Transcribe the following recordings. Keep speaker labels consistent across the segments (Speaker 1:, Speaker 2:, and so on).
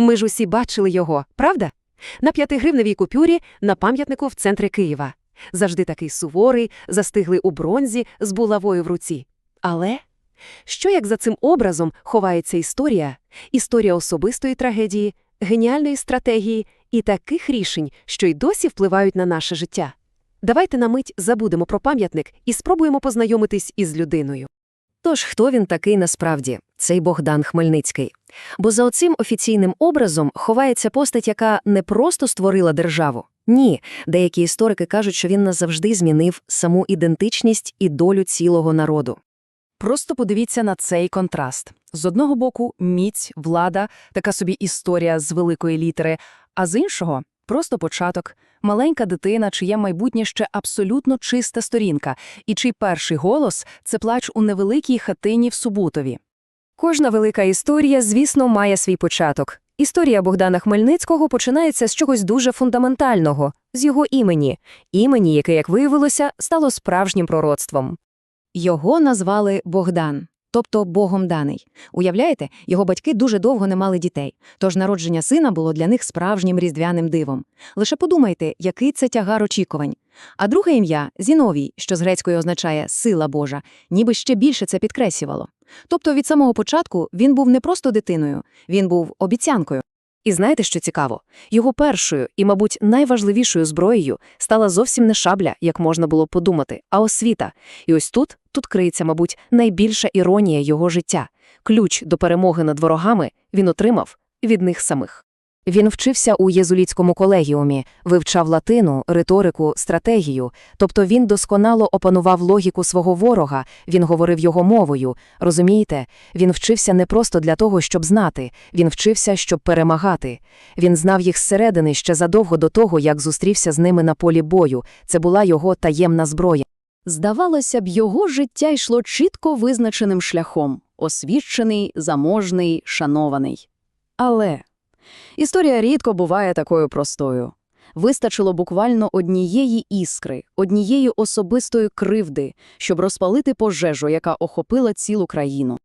Speaker 1: Ми ж усі бачили його, правда? На п'ятигривневій купюрі на пам'ятнику в центрі Києва. Завжди такий суворий, застиглий у бронзі з булавою в руці. Але що як за цим образом ховається історія, історія особистої трагедії, геніальної стратегії і таких рішень, що й досі впливають на наше життя? Давайте на мить забудемо про пам'ятник і спробуємо познайомитись із людиною.
Speaker 2: Тож хто він такий насправді, цей Богдан Хмельницький? Бо за оцим офіційним образом ховається постать, яка не просто створила державу. Ні, деякі історики кажуть, що він назавжди змінив саму ідентичність і долю цілого народу.
Speaker 3: Просто подивіться на цей контраст. З одного боку, міць, влада, така собі історія з великої літери, а з іншого – просто початок, маленька дитина, чиє майбутнє ще абсолютно чиста сторінка, і чий перший голос – це плач у невеликій хатині в Субутові.
Speaker 2: Кожна велика історія, звісно, має свій початок. Історія Богдана Хмельницького починається з чогось дуже фундаментального, з його імені, імені, яке, як виявилося, стало справжнім пророцтвом. Його назвали Богдан, тобто Богом даний. Уявляєте, його батьки дуже довго не мали дітей, тож народження сина було для них справжнім різдвяним дивом. Лише подумайте, який це тягар очікувань. А друге ім'я Зіновій, що з грецької означає «сила Божа», ніби ще більше це підкреслювало. Тобто від самого початку він був не просто дитиною, він був обіцянкою. І знаєте, що цікаво? Його першою і, мабуть, найважливішою зброєю стала зовсім не шабля, як можна було подумати, а освіта. І ось тут, тут криється, мабуть, найбільша іронія його життя. Ключ до перемоги над ворогами він отримав від них самих. Він вчився у єзулітському колегіумі, вивчав латину, риторику, стратегію, тобто він досконало опанував логіку свого ворога, він говорив його мовою. Розумієте, він вчився не просто для того, щоб знати, він вчився, щоб перемагати. Він знав їх зсередини ще задовго до того, як зустрівся з ними на полі бою. Це була його таємна зброя.
Speaker 4: Здавалося б, його життя йшло чітко визначеним шляхом – освічений, заможний, шанований. Але історія рідко буває такою простою. Вистачило буквально однієї іскри, однієї особистої кривди, щоб розпалити пожежу, яка охопила цілу країну.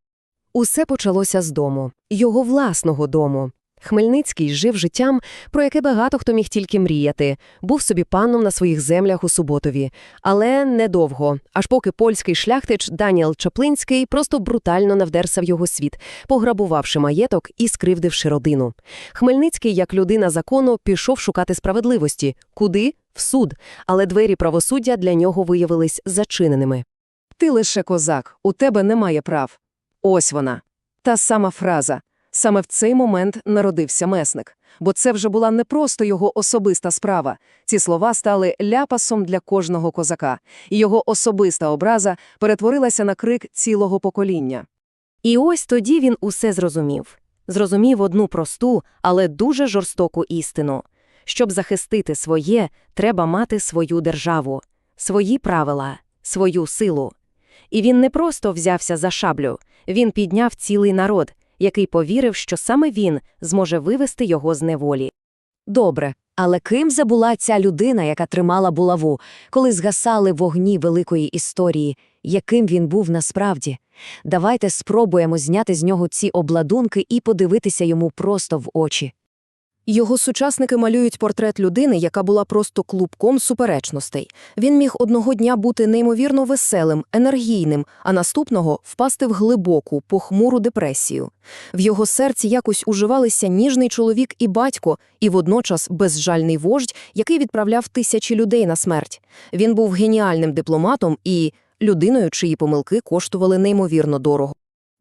Speaker 1: Усе почалося з дому, його власного дому. Хмельницький жив життям, про яке багато хто міг тільки мріяти, був собі паном на своїх землях у Суботові. Але недовго, аж поки польський шляхтич Даніел Чаплинський просто брутально навдерся в його світ, пограбувавши маєток і скривдивши родину. Хмельницький, як людина закону, пішов шукати справедливості. Куди? В суд. Але двері правосуддя для нього виявились зачиненими.
Speaker 3: Ти лише козак, у тебе немає прав. Ось вона. Та сама фраза. Саме в цей момент народився месник. Бо це вже була не просто його особиста справа. Ці слова стали ляпасом для кожного козака, і його особиста образа перетворилася на крик цілого покоління.
Speaker 1: І ось тоді він усе зрозумів. Зрозумів одну просту, але дуже жорстоку істину. Щоб захистити своє, треба мати свою державу, свої правила, свою силу. І він не просто взявся за шаблю, він підняв цілий народ, який повірив, що саме він зможе вивести його з неволі.
Speaker 2: Добре, але ким забула ця людина, яка тримала булаву, коли згасали вогні великої історії, яким він був насправді? Давайте спробуємо зняти з нього ці обладунки і подивитися йому просто в очі.
Speaker 5: Його сучасники малюють портрет людини, яка була просто клубком суперечностей. Він міг одного дня бути неймовірно веселим, енергійним, а наступного впасти в глибоку, похмуру депресію. В його серці якось уживалися ніжний чоловік і батько, і водночас безжальний вождь, який відправляв тисячі людей на смерть. Він був геніальним дипломатом і людиною, чиї помилки коштували неймовірно дорого.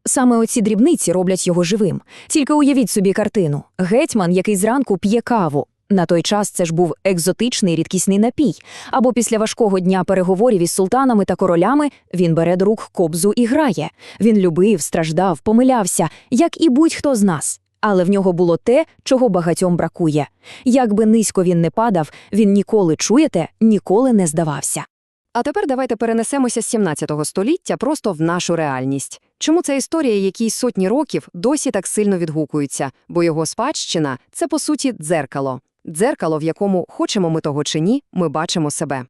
Speaker 2: Саме оці дрібниці роблять його живим. Тільки уявіть собі картину. Гетьман, який зранку п'є каву. На той час це ж був екзотичний рідкісний напій. Або після важкого дня переговорів із султанами та королями він бере до рук кобзу і грає. Він любив, страждав, помилявся, як і будь-хто з нас. Але в нього було те, чого багатьом бракує. Як би низько він не падав, він ніколи, чуєте, ніколи не здавався.
Speaker 1: А тепер давайте перенесемося з 17 століття просто в нашу реальність. Чому ця історія, якій сотні років досі так сильно відгукується? Бо його спадщина – це, по суті, дзеркало. Дзеркало, в якому, хочемо ми того чи ні, ми бачимо себе.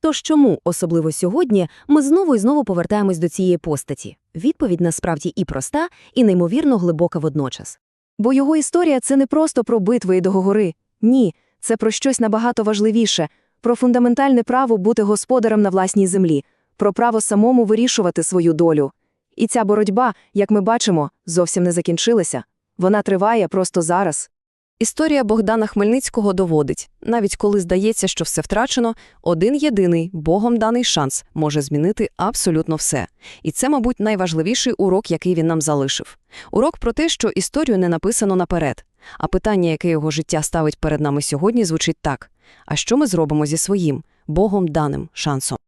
Speaker 2: Тож чому, особливо сьогодні, ми знову і знову повертаємось до цієї постаті? Відповідь насправді і проста, і неймовірно глибока водночас.
Speaker 3: Бо його історія це не просто про битви і договори. Ні, це про щось набагато важливіше, про фундаментальне право бути господарем на власній землі, про право самому вирішувати свою долю. І ця боротьба, як ми бачимо, зовсім не закінчилася. Вона триває просто зараз.
Speaker 2: Історія Богдана Хмельницького доводить, навіть коли здається, що все втрачено, один єдиний, Богом даний шанс може змінити абсолютно все. І це, мабуть, найважливіший урок, який він нам залишив. Урок про те, що історію не написано наперед. А питання, яке його життя ставить перед нами сьогодні, звучить так: а що ми зробимо зі своїм Богом даним шансом?